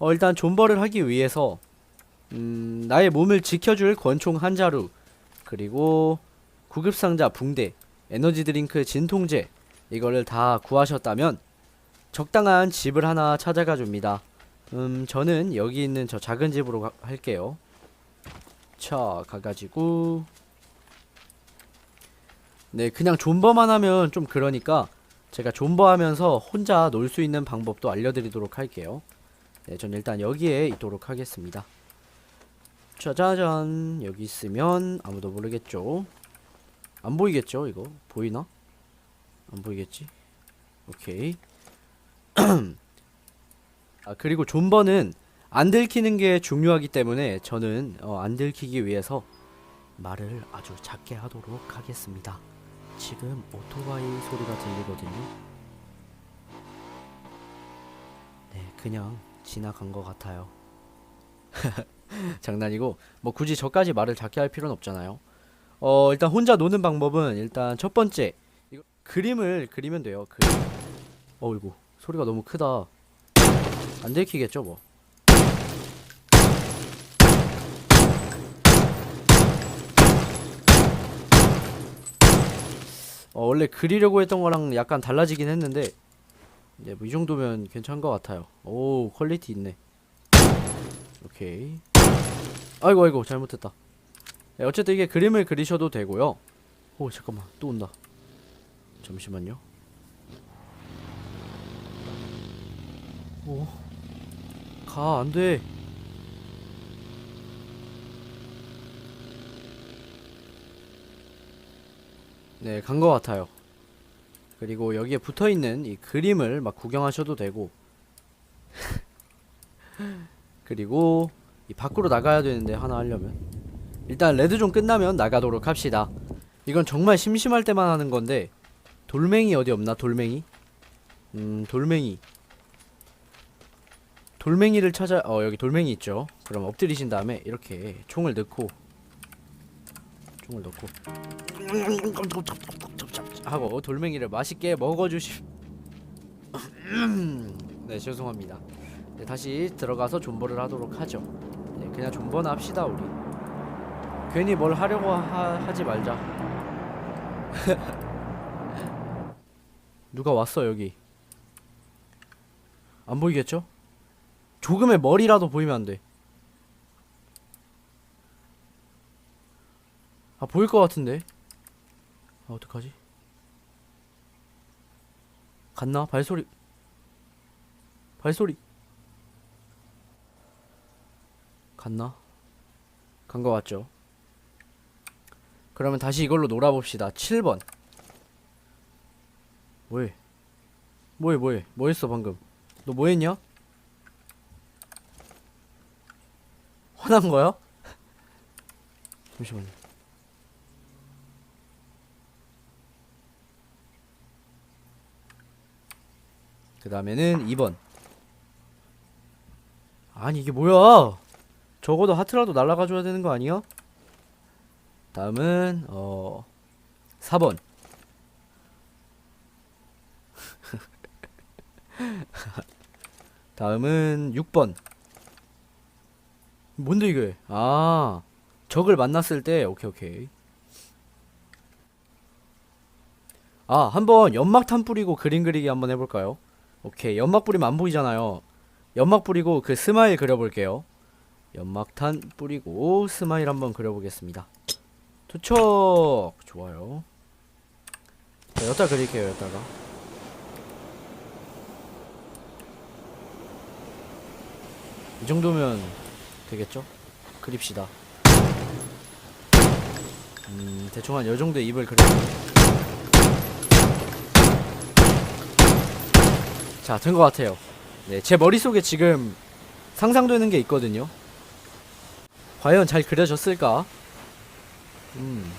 어, 일단 존버를 하기 위해서 음, 나의 몸을 지켜줄 권총 한 자루 그리고 구급상자 붕대 에너지 드링크 진통제 이거를 다 구하셨다면 적당한 집을 하나 찾아가 줍니다. 음, 저는 여기 있는 저 작은 집으로 가- 할게요. 자, 가가지고 네, 그냥 존버만 하면 좀 그러니까 제가 존버하면서 혼자 놀 수 있는 방법도 알려드리도록 할게요. 네, 전 일단 여기에 있도록 하겠습니다. 짜자잔, 여기 있으면 아무도 모르겠죠? 안 보이겠죠, 이거? 보이나? 안 보이겠지? 오케이. 아, 그리고 존버는 안 들키는 게 중요하기 때문에 저는 어, 안 들키기 위해서 말을 아주 작게 하도록 하겠습니다. 지금 오토바이 소리가 들리거든요. 네, 그냥 지나간 것 같아요. 장난이고, 뭐 굳이 저까지 말을 작게 할 필요는 없잖아요. 어, 일단 혼자 노는 방법은 일단 첫 번째, 이거 그림을 그리면 돼요. 그림. 어이구, 소리가 너무 크다. 안 들키겠죠, 뭐. 어, 원래 그리려고 했던 거랑 약간 달라지긴 했는데 이제 뭐 이 정도면 괜찮은 것 같아요. 오 퀄리티 있네. 오케이. 아이고 아이고 잘못했다. 네, 어쨌든 이게 그림을 그리셔도 되고요. 오 잠깐만 또 온다. 잠시만요. 오. 가 안돼. 네, 간 것 같아요. 그리고 여기에 붙어 있는 이 그림을 막 구경하셔도 되고, 그리고 이 밖으로 나가야 되는데 하나 하려면 일단 레드존 끝나면 나가도록 합시다. 이건 정말 심심할 때만 하는 건데 돌멩이 어디 없나 돌멩이? 음 돌멩이 돌멩이를 찾아 어 여기 돌멩이 있죠. 그럼 엎드리신 다음에 이렇게 총을 넣고 총을 넣고 하고 돌멩이를 맛있게 먹어주시. 네 죄송합니다. 네, 다시 들어가서 존버를 하도록 하죠. 네, 그냥 존버나 합시다 우리. 괜히 뭘 하려고 하, 하지 말자. 누가 왔어 여기. 안 보이겠죠? 조금의 머리라도 보이면 안 돼. 아 보일 것 같은데. 아 어떡하지? 갔나? 발소리. 발소리. 갔나? 간 거 같죠? 그러면 다시 이걸로 놀아봅시다. 7번. 뭐해? 뭐해, 뭐해? 뭐 했어, 방금? 너 뭐 했냐? 화난 거야? 잠시만요. 그 다음에는 2번. 아니, 이게 뭐야? 적어도 하트라도 날라가 줘야 되는 거 아니야? 다음은 어 4번 다음은 6번 뭔데 이게 아 적을 만났을 때 오케이 오케이 아 한번 연막탄 뿌리고 그림 그리기 한번 해볼까요 오케이 연막 뿌리면 안 보이잖아요 연막 뿌리고 그 스마일 그려볼게요 연막탄 뿌리고 스마일 한번 그려보겠습니다. 투척 좋아요. 자, 여기다 그릴게요. 여기다가 이 정도면 되겠죠? 그립시다. 음 대충 한 요 정도의 입을 그려. 자, 된 것 같아요. 네, 제 머릿속에 지금 상상되는 게 있거든요. 과연 잘 그려졌을까? 음.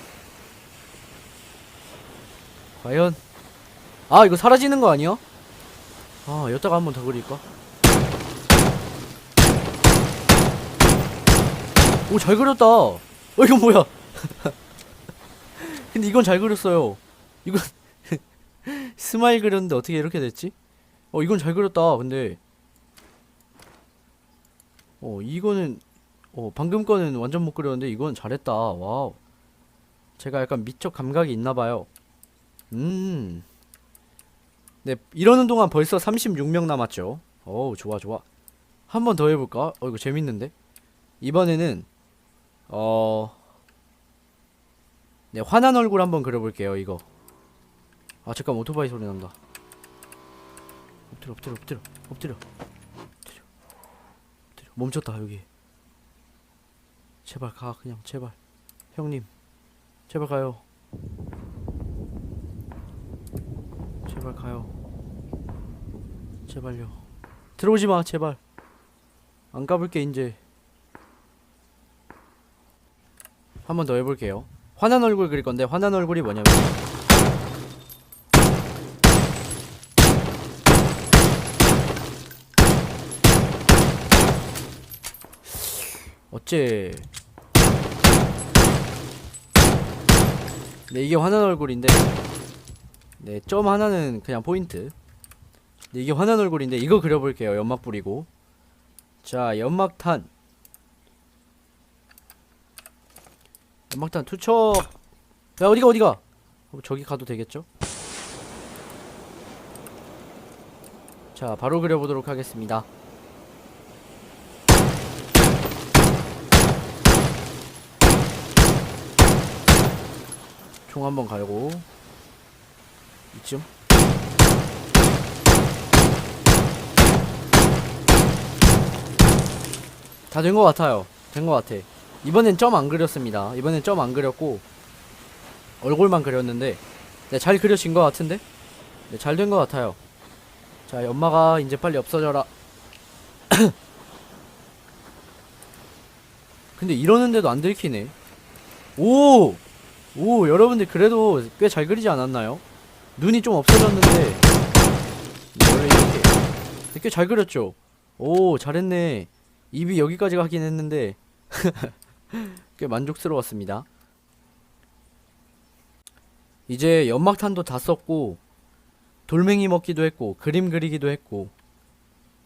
과연 아 이거 사라지는 거 아니야? 아 여기다가 한 번 더 그릴까? 오 잘 그렸다 어 이건 뭐야 근데 이건 잘 그렸어요 이건 스마일 그렸는데 어떻게 이렇게 됐지? 어 이건 잘 그렸다 근데 어 이거는 어 방금 거는 완전 못 그렸는데 이건 잘했다 와우 제가 약간 미적 감각이 있나봐요 음 네, 이러는 동안 벌써 36명 남았죠. 어우, 좋아, 좋아. 한 번 더 해볼까? 어, 이거 재밌는데? 이번에는, 어, 네, 화난 얼굴 한번 그려볼게요, 이거. 아, 잠깐, 오토바이 소리 난다. 엎드려, 엎드려, 엎드려, 엎드려. 엎드려. 엎드려. 멈췄다, 여기. 제발 가, 그냥, 제발. 형님. 제발 가요. 제발 가요. 제발요. 들어오지 마, 제발. 안 까불게 이제. 한 번 더 해볼게요. 화난 얼굴 그릴 건데 화난 얼굴이 뭐냐면 어째 네 이게 화난 얼굴인데 네, 점 하나는 그냥 포인트. 네, 이게 화난 얼굴인데 이거 그려볼게요. 연막 뿌리고. 자, 연막탄. 연막탄 투척. 야, 어디가 어디가? 어, 저기 가도 되겠죠? 자, 바로 그려보도록 하겠습니다. 총 한번 갈고. 이쯤 다 된 것 같아요. 된 것 같아. 이번엔 점 안 그렸습니다. 이번엔 점 안 그렸고 얼굴만 그렸는데 네, 잘 그려진 것 같은데? 네, 잘된 것 같아요. 자 연마가 이제 빨리 없어져라. 근데 이러는데도 안 들키네. 오! 오 여러분들 그래도 꽤 잘 그리지 않았나요? 눈이 좀 없어졌는데. 원래 이렇게. 꽤 잘 그렸죠? 오 잘했네. 입이 여기까지 가긴 했는데. 꽤 만족스러웠습니다. 이제 연막탄도 다 썼고 돌멩이 먹기도 했고 그림 그리기도 했고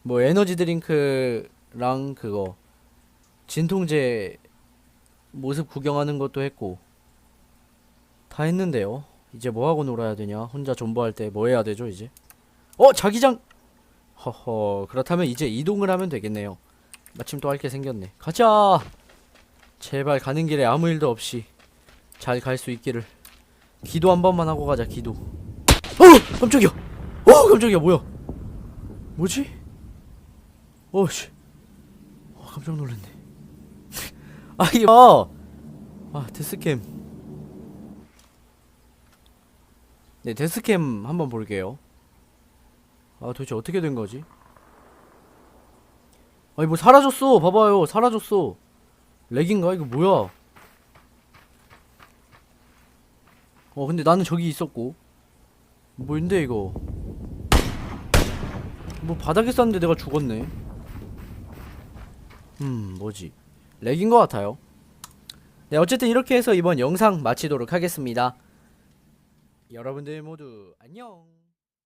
뭐 에너지 드링크랑 그거 진통제 모습 구경하는 것도 했고 다 했는데요. 이제 뭐 하고 놀아야 되냐? 혼자 존버할 때 뭐 해야 되죠, 이제? 어, 자기장. 허허. 그렇다면 이제 이동을 하면 되겠네요. 마침 또 할 게 생겼네. 가자. 제발 가는 길에 아무 일도 없이 잘 갈 수 있기를. 기도 한 번만 하고 가자. 기도. 어, 깜짝이야. 어, 깜짝이야. 뭐야? 뭐지? 어씨. 어, 깜짝 놀랐네. 아, 이게 봐. 아, 데스캠. 네, 데스캠 한번 볼게요. 아, 도대체 어떻게 된 거지? 아니, 뭐 사라졌어. 봐봐요. 사라졌어. 렉인가? 이거 뭐야? 어, 근데 나는 저기 있었고. 뭔데, 이거? 뭐 바닥에 쌌는데 내가 죽었네. 음, 뭐지? 렉인 것 같아요. 네, 어쨌든 이렇게 해서 이번 영상 마치도록 하겠습니다. 여러분들 모두 안녕.